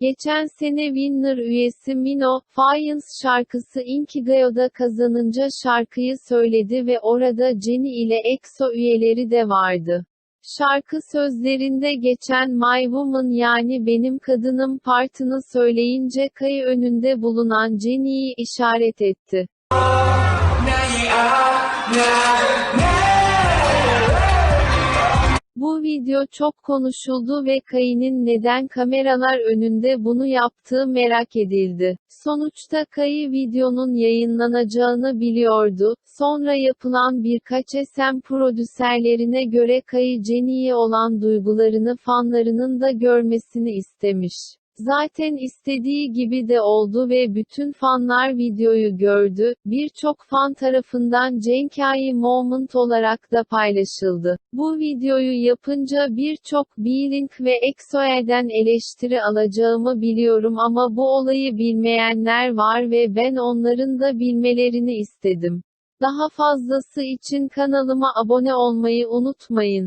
Geçen sene Winner üyesi Mino, Fiance şarkısı Inkigayo'da kazanınca şarkıyı söyledi ve orada Jennie ile EXO üyeleri de vardı. Şarkı sözlerinde geçen My Woman yani benim kadınım partını söyleyince Kay önünde bulunan Jennie'yi işaret etti. Video çok konuşuldu ve Kay'ın neden kameralar önünde bunu yaptığı merak edildi. Sonuçta Kay videonun yayınlanacağını biliyordu. Sonra yapılan birkaç SM prodüserlerine göre Kay Jennie'ye olan duygularını fanlarının da görmesini istemiş. Zaten istediği gibi de oldu ve bütün fanlar videoyu gördü. Birçok fan tarafından Jenkai Moment olarak da paylaşıldı. Bu videoyu yapınca birçok B-Link ve EXO-L'den eleştiri alacağımı biliyorum ama bu olayı bilmeyenler var ve ben onların da bilmelerini istedim. Daha fazlası için kanalıma abone olmayı unutmayın.